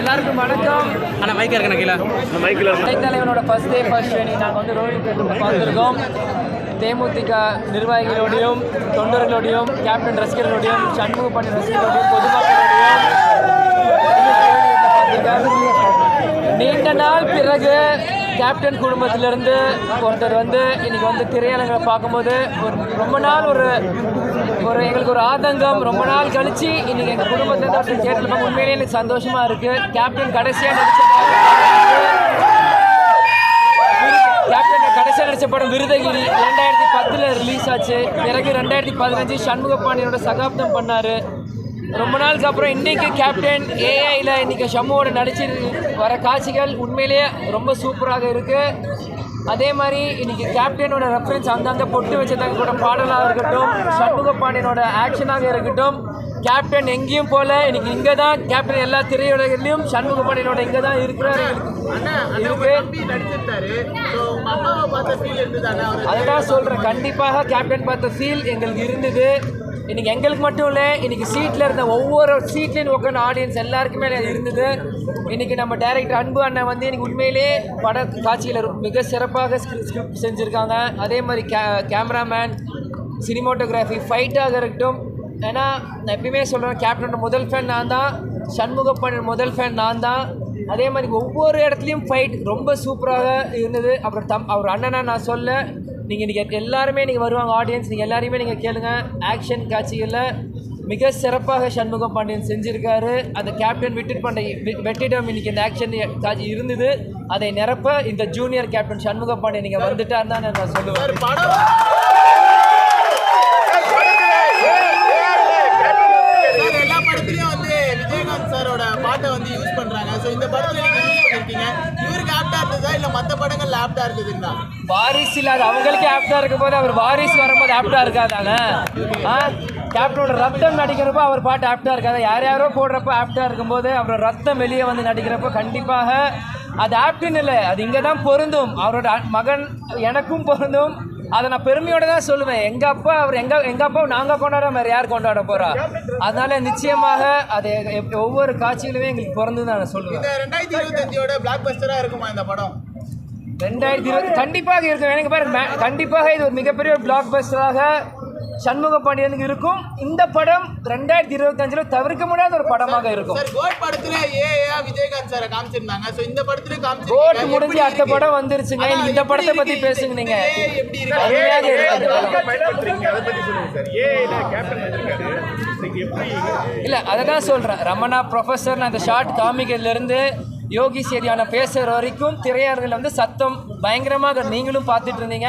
எல்லாருக்கும் வணக்கம். ஆனால் மைக் இருக்கணும் கீழே. மைக்கில் தலைவனோட ஃபர்ஸ்ட் டே ஃபர்ஸ்ட் ட்ரெயினிங் நாங்கள் வந்து ரோஹித் பார்த்துருக்கோம் தேமுதிக நிர்வாகிகளோடையும் தொண்டர்களோடையும் கேப்டன் ரசிகர்களோடையும் சண்முக பண்ணி ரசிகர்களோடையும் பொதுமக்களோடையும் நீண்ட நாள் பிறகு கேப்டன் குடும்பத்திலிருந்து ஒருத்தர் வந்து இன்னைக்கு வந்து திரையரங்களை பார்க்கும்போது ஒரு ரொம்ப நாள் ஒரு ஒரு எங்களுக்கு ஒரு ஆதங்கம் ரொம்ப நாள் கழிச்சு இன்னைக்கு எங்கள் குடும்பத்தில் ஒருத்தர் தேட்டரில் உண்மையிலேயே எனக்கு சந்தோஷமா இருக்கு. கேப்டன் கடைசியாக நடிச்ச கேப்டன் கடைசியாக நடித்த படம் விருதகிரி. ரெண்டாயிரத்தி பத்தில் ரிலீஸ் ஆச்சு. பிறகு ரெண்டாயிரத்தி பதினஞ்சு சண்முக பாண்டியனோட சகாப்தம் பண்ணாரு. ரொம்ப நாளுக்கு அப்புறம் இன்னைக்கு கேப்டன் ஏஐயில் இன்னைக்கு ஷம்முவோட நடிச்சு வர காட்சிகள் உண்மையிலேயே ரொம்ப சூப்பராக இருக்கு. அதே மாதிரி இன்னைக்கு கேப்டனோட ரெஃபரன்ஸ் அங்கங்கே பொட்டு வச்சதாக கூட பாடலாக இருக்கட்டும் சண்முக பாண்டியனோட ஆக்ஷனாக இருக்கட்டும் கேப்டன் எங்கேயும் போல இன்னைக்கு இங்கே தான் கேப்டன் எல்லா திரையுலகிலையும் சண்முக பாண்டியனோட இங்கே தான் இருக்கிறாரு அதுதான் சொல்கிறேன் கண்டிப்பாக கேப்டன் பார்த்த ஃபீல் எங்களுக்கு இருந்தது. இன்னைக்கு எங்களுக்கு மட்டும் இல்லை இன்னைக்கு சீட்டில் இருந்த ஒவ்வொரு சீட்லேயும் உட்காந்து ஆடியன்ஸ் எல்லாருக்குமே இருந்தது. இன்னைக்கு நம்ம டேரக்டர் அன்பு அண்ணன் வந்து எனக்கு உண்மையிலே பட காட்சியில் மிக சிறப்பாக ஸ்கிரிப்ட் செஞ்சுருக்காங்க. அதே மாதிரி கே கேமராமேன் சினிமோட்டோகிராஃபி ஃபைட்டாக இருக்கட்டும். ஏன்னா நான் எப்பயுமே சொல்கிறேன் கேப்டனோட முதல் ஃபேன் நான் தான் சண்முகப்பண்ணன் முதல் ஃபேன் நான் தான். அதே மாதிரி ஒவ்வொரு இடத்துலையும் ஃபைட் ரொம்ப சூப்பராக இருந்தது. அப்புறம் தம் அவர் அண்ணனை நான் சொல்ல நீங்கள் இன்றைக்கி எல்லாருமே நீங்கள் வருவாங்க ஆடியன்ஸ் நீங்கள் எல்லாரையுமே நீங்கள் கேளுங்கள் ஆக்ஷன் காட்சிகளில் மிக சிறப்பாக சண்முகம் பாண்டியன் செஞ்சுருக்காரு. அந்த கேப்டன் விட்டுட் பண்ண வெட்டிடம் இன்றைக்கி இன்னைக்கு இந்த ஆக்ஷன் காட்சி இருந்தது. அதை நிரப்ப இந்த ஜூனியர் கேப்டன் சண்முக பாண்டியன் நீங்கள் வந்துட்டார் தான் நான் சொல்லுவேன். வந்து சாரோட பாட்டை வந்து யூஸ் பண்றாங்க. ஸோ இந்த படத்தில் நீங்க யூஸ் பண்ணிருக்கீங்க? இருந்ததா இல்ல மத்த படங்கள்ல ஆப்டா இருக்குதுங்களா வாரிசு இல்லாத அவங்களுக்கே ஆப்டா இருக்கும் போது அவர் வாரிசு வரும்போது ஆப்டா இருக்காதாங்க கேப்டனோட ரத்தம் நடிக்கிறப்போ அவர் பாட்டு ஆப்டா இருக்காது? யார் யாரோ போடுறப்ப ஆப்டா இருக்கும்போது அவரோட ரத்தம் வெளியே வந்து நடிக்கிறப்போ கண்டிப்பாக அது ஆப்டுன்னு இல்லை. அது இங்கே தான் பொருந்தும். அவரோட மகன் எனக்கும் பொருந்தும். அதை நான் பெருமையோட தான் சொல்லுவேன். எங்க அப்பா அவர் எங்க எங்க அப்பா நாங்க கொண்டாட வேற யார் கொண்டாட போறா? அதனால நிச்சயமாக அது ஒவ்வொரு காட்சியிலுமே எங்களுக்கு பிறந்து நான் சொல்லுவேன். ரெண்டாயிரத்தி இருபத்தஞ்சோட பிளாக் பஸ்டரா இருக்குமா இந்த படம்? ரெண்டாயிரத்தி இருபது கண்டிப்பாக இருக்கும் எனக்கு பாருங்க கண்டிப்பாக இது ஒரு மிகப்பெரிய ஒரு பிளாக் பஸ்டராக சண்முக பாண்டியனுக்கு இருக்கும். இந்த படம் ரெண்டாயிரத்தி இருபத்தஞ்சில் தவிர்க்க முடியாத ஒரு படமாக இருக்கும். சார் கோட் படத்துல ஏ விஜயகாந்த் சாரை காமிச்சிருந்தாங்க. ஸோ இந்த படத்துல கோட் முடிஞ்சு அடுத்த படம் வந்துருச்சுங்க. இந்த படத்தை பத்தி பேசுங்க நீங்க. இல்ல அதை தான் சொல்றேன். ரமணா ப்ரொஃபஸர் அந்த ஷார்ட் காமிக்கிறதுல இருந்து யோகி சேரியான பேசுகிற வரைக்கும் திரையரங்கில் வந்து சத்தம் பயங்கரமாக நீங்களும் பார்த்துட்டு இருந்தீங்க.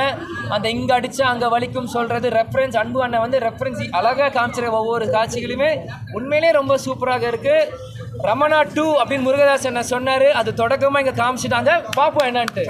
அந்த இங்கே அடித்து அங்கே வலிக்கும் சொல்கிறது ரெஃபரன்ஸ் அன்பு அண்ணன் வந்து ரெஃபரன்ஸ் அழகாக காமிச்சிருக்க ஒவ்வொரு காட்சிகளுமே உண்மையிலே ரொம்ப சூப்பராக இருக்குது ரமணா டூ அப்படின்னு முருகதாஸ் என்ன சொன்னார். அது தொடக்கமாக இங்கே காமிச்சிட்டாங்க. பார்ப்போம் என்னன்ட்டு.